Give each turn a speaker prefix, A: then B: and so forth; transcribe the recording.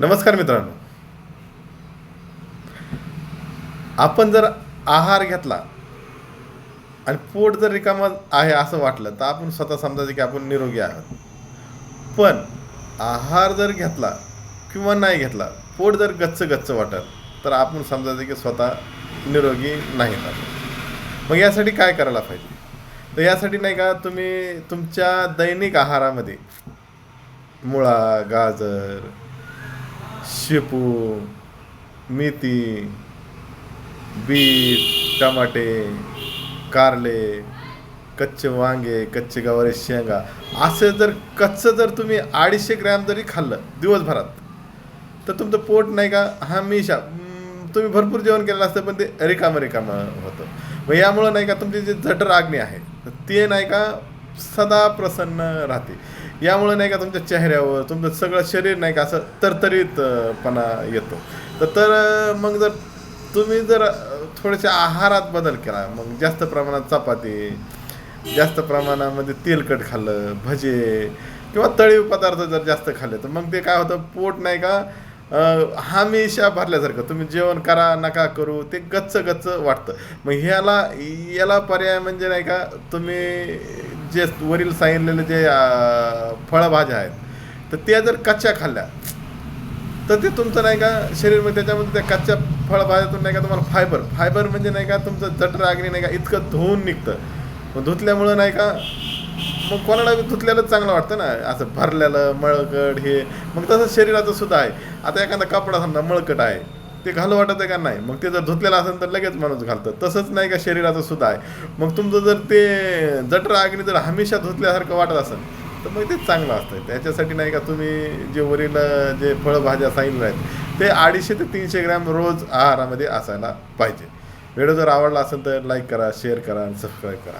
A: नमस्कार मित्रांनो. आपण जर आहार घेतला आणि पोट जर रिकामा आहे असं वाटलं तर आपण स्वतः समजायचं की आपण निरोगी आहात. पण आहार जर घेतला किंवा नाही घेतला पोट जर गच्च गच्च वाटत तर आपण समजायचं की स्वतः निरोगी नाही मग यासाठी काय करायला पाहिजे? तर यासाठी नाही का तुम्ही तुमच्या दैनिक आहारामध्ये मुळा गाजर शेपू मेथी बीट टमाटे कारले कच्चे वांगे कच्चे गवारे शेंगा. असं जर कच्चं जर तुम्ही अडीचशे ग्रॅम जरी खाल्लं दिवसभरात तर तुमचं पोट नाही का हमेशा हम्म, तुम्ही भरपूर जेवण केलेलं असतं पण ते रिकामं रिकामं होतं. मग यामुळं नाही का तुमची जी जठर आग्नी आहे तर ते नाही का सदा प्रसन्न राहते. यामुळे नाही का तुमच्या चेहऱ्यावर तुमचं सगळं शरीर नाही का असं तरतरीतपणा येतो. तर तर मग जर तुम्ही जर थोडेसे थोड्याशा आहारात बदल केला मग जास्त प्रमाणात चपाती जास्त प्रमाणामध्ये तेलकट खाल्लं भजे किंवा तळीव पदार्थ जर जास्त खाल्ले तर मग ते काय होतं पोट नाही का हमेशा भरल्यासारखं. तुम्ही जेवण करा नका करू ते गच्च गच्च वाटतं. मग ह्याला याला पर्याय म्हणजे नाही का तुम्ही जे वरील सांगितलेले जे फळभाज्या आहेत तर त्या जर कच्च्या खाल्ल्या तर ते तुमचं नाही का शरीर म्हणजे त्याच्यामध्ये त्या कच्च्या फळभाज्यातून नाही का तुम्हाला फायबर फायबर म्हणजे नाही का तुमचं जठर अग्नी नाही का इतकं धुवून निघतं. मग धुतल्यामुळं नाही का मग कोणाला धुतलेलं धुतल्यालाच चांगलं वाटतं ना असं भरलेलं मळकट हे मग तसं शरीराचं सुद्धा आहे. आता एखादा कपडा समजा मळकट आहे ते घालू वाटत आहे का नाही? मग ते जर धुतलेलं असेल तर लगेच माणूस घालतं. तसंच नाही का शरीराचं सुद्धा आहे. मग तुमचं जर ते जठर अग्नी जर हमेशा धुतल्यासारखं वाटत असेल तर मग ते चांगलं असतं त्याच्यासाठी नाही का तुम्ही जे वरील जे फळभाज्या सांगितल्या आहेत ते अडीचशे ते तीनशे ग्रॅम रोज आहारामध्ये असायला पाहिजे. व्हिडिओ जर आवडला असेल तर लाईक करा शेअर करा आणि सबस्क्राईब करा.